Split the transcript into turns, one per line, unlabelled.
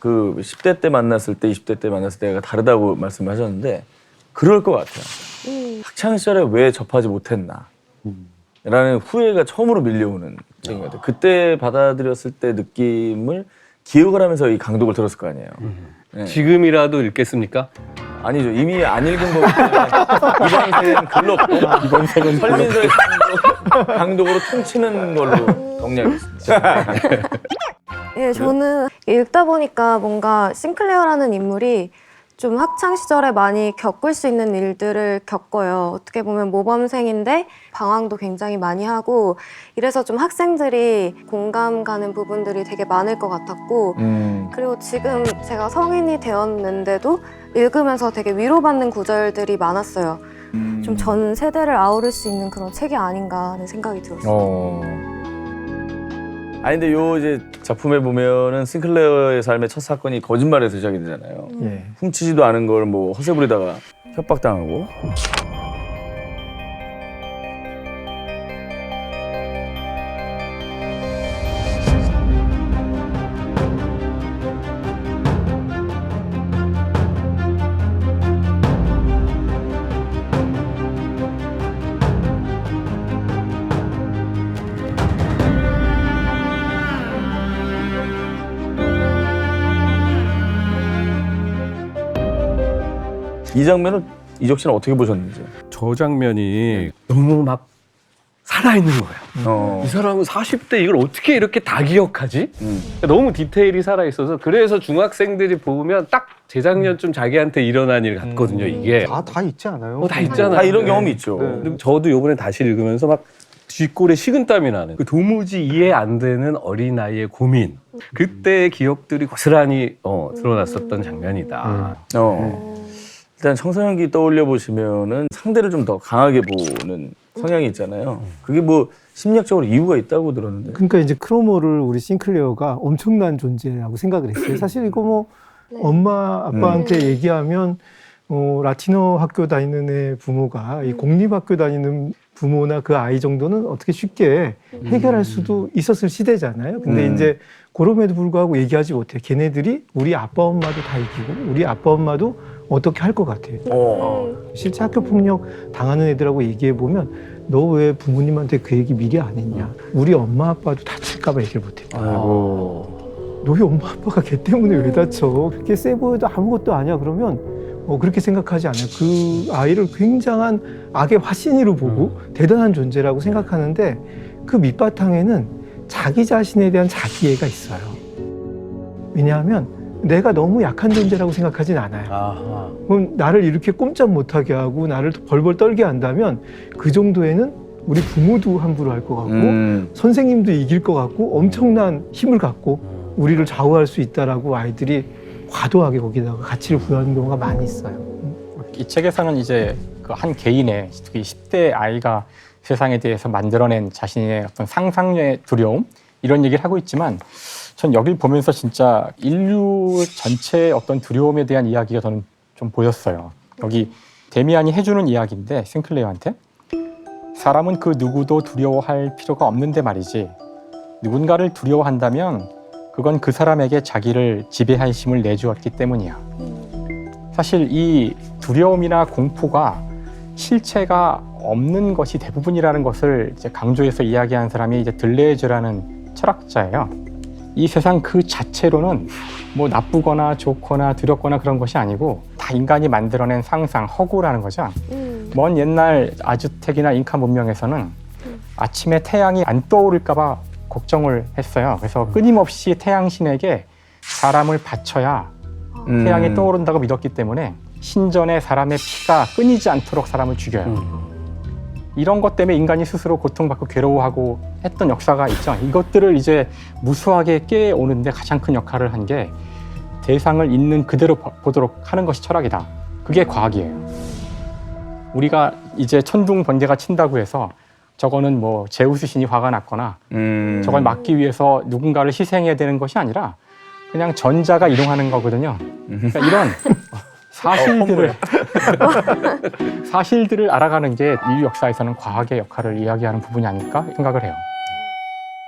그 10대 때 만났을 때 20대 때 만났을 때가 다르다고 말씀하셨는데 그럴 것 같아요. 학창 시절에 왜 접하지 못했나? 라는 후회가 처음으로 밀려오는 적인 것 같아요. 그때 받아들였을 때 느낌을 기억을 하면서 이 강독을 들었을 거 아니에요. 네.
지금이라도 읽겠습니까?
아니죠. 이미 안 읽은 거기 때문에 이번 생은 글렀고 이번 생은 설민서의 강독, 강독으로 퉁치는 걸로 정리하겠습니다.
예, 저는 읽다 보니까 뭔가 싱클레어라는 인물이 좀 학창 시절에 많이 겪을 수 있는 일들을 겪어요. 어떻게 보면 모범생인데 방황도 굉장히 많이 하고 이래서 좀 학생들이 공감 가는 부분들이 되게 많을 것 같았고
음,
그리고 지금 제가 성인이 되었는데도 읽으면서 되게 위로받는 구절들이 많았어요.
음.
좀전 세대를 아우를 수 있는 그런 책이 아닌가 하는 생각이 들었어요.
어. 아니 근데 요 이제 작품에 보면은 싱클레어의 삶의 첫 사건이 거짓말에서 시작이 되잖아요.
예.
훔치지도 않은 걸 뭐 허세 부리다가 협박당하고. 이 장면을 이적 씨는 어떻게 보셨는지.
저 장면이 너무 막 살아있는 거예요.
어.
이 사람은 40대 이걸 어떻게 이렇게 다 기억하지?
음.
너무 디테일이 살아있어서 그래서 중학생들이 보면 딱 재작년쯤 자기한테 일어난 일 같거든요, 이게.
다, 다 있지 않아요?
어, 다 있잖아요.
다 이런
네.
경험이 있죠.
근데 저도 요번에 다시 읽으면서 막 뒷골에 식은땀이 나는 그 도무지 이해 안 되는 어린아이의 고민 그때의 기억들이 고스란히 어, 드러났었던 장면이다.
어. 일단 청소년기 떠올려 보시면은 상대를 좀 더 강하게 보는 성향이 있잖아요. 그게 뭐 심리학적으로 이유가 있다고 들었는데.
그러니까 이제 크로모를 우리 싱클레어가 엄청난 존재라고 생각을 했어요. 사실 이거 뭐
네.
엄마 아빠한테 얘기하면 어, 라틴어 학교 다니는 애 부모가 이 공립학교 다니는 부모나 그 아이 정도는 어떻게 쉽게 해결할 수도 있었을 시대잖아요. 근데
음.
이제 그럼에도 불구하고 얘기하지 못해. 걔네들이 우리 아빠 엄마도 다 이기고 우리 아빠 엄마도 어떻게 할 것 같아요.
어.
실제 학교 폭력 당하는 애들하고 얘기해 보면 너 왜 부모님한테 그 얘기 미리 안 했냐? 우리 엄마 아빠도 다칠까봐 얘기를 못 해.
아이고.
너희 엄마 아빠가 걔 때문에 왜 다쳐? 그렇게 세 보여도 아무것도 아니야. 그러면 어, 그렇게 생각하지 않아요. 그 아이를 굉장한 악의 화신으로 보고 대단한 존재라고 생각하는데 그 밑바탕에는 자기 자신에 대한 자기애가 있어요. 왜냐하면 내가 너무 약한 존재라고 생각하진 않아요.
아하.
그럼 나를 이렇게 꼼짝 못하게 하고 나를 벌벌 떨게 한다면 그 정도에는 우리 부모도 함부로 할 것 같고
음.
선생님도 이길 것 같고 엄청난 힘을 갖고 우리를 좌우할 수 있다라고 아이들이 과도하게 거기다가 가치를 부여하는 경우가 많이 있어요.
이 책에서는 이제 그 한 개인의 특히 10대 아이가 세상에 대해서 만들어낸 자신의 어떤 상상의 두려움 이런 얘기를 하고 있지만 전 여길 보면서 진짜 인류 전체의 어떤 두려움에 대한 이야기가 저는 좀 보였어요. 여기 데미안이 해주는 이야기인데 싱클레어한테 사람은 그 누구도 두려워할 필요가 없는데 말이지 누군가를 두려워한다면 그건 그 사람에게 자기를 지배할 힘을 내주었기 때문이야. 사실 이 두려움이나 공포가 실체가 없는 것이 대부분이라는 것을 이제 강조해서 이야기한 사람이 이제 들레즈라는 철학자예요. 이 세상 그 자체로는 뭐 나쁘거나 좋거나 두렵거나 그런 것이 아니고 다 인간이 만들어낸 상상, 허구라는 거죠.
음.
먼 옛날 아주텍이나 잉카 문명에서는 아침에 태양이 안 떠오를까봐 걱정을 했어요. 그래서 끊임없이 태양신에게 사람을 바쳐야
음.
태양이 떠오른다고 믿었기 때문에 신전에 사람의 피가 끊이지 않도록 사람을 죽여요. 이런 것 때문에 인간이 스스로 고통받고 괴로워하고 했던 역사가 있죠. 이것들을 이제 무수하게 깨오는데 가장 큰 역할을 한 게 대상을 있는 그대로 보- 보도록 하는 것이 철학이다. 그게 과학이에요. 우리가 이제 천둥 번개가 친다고 해서 저거는 뭐 제우스 신이 화가 났거나
음.
저걸 막기 위해서 누군가를 희생해야 되는 것이 아니라 그냥 전자가 이동하는 거거든요. 그러니까 이런 사실들을 사실들을 알아가는 게 인류 역사에서는 과학의 역할을 이야기하는 부분이 아닐까 생각을 해요.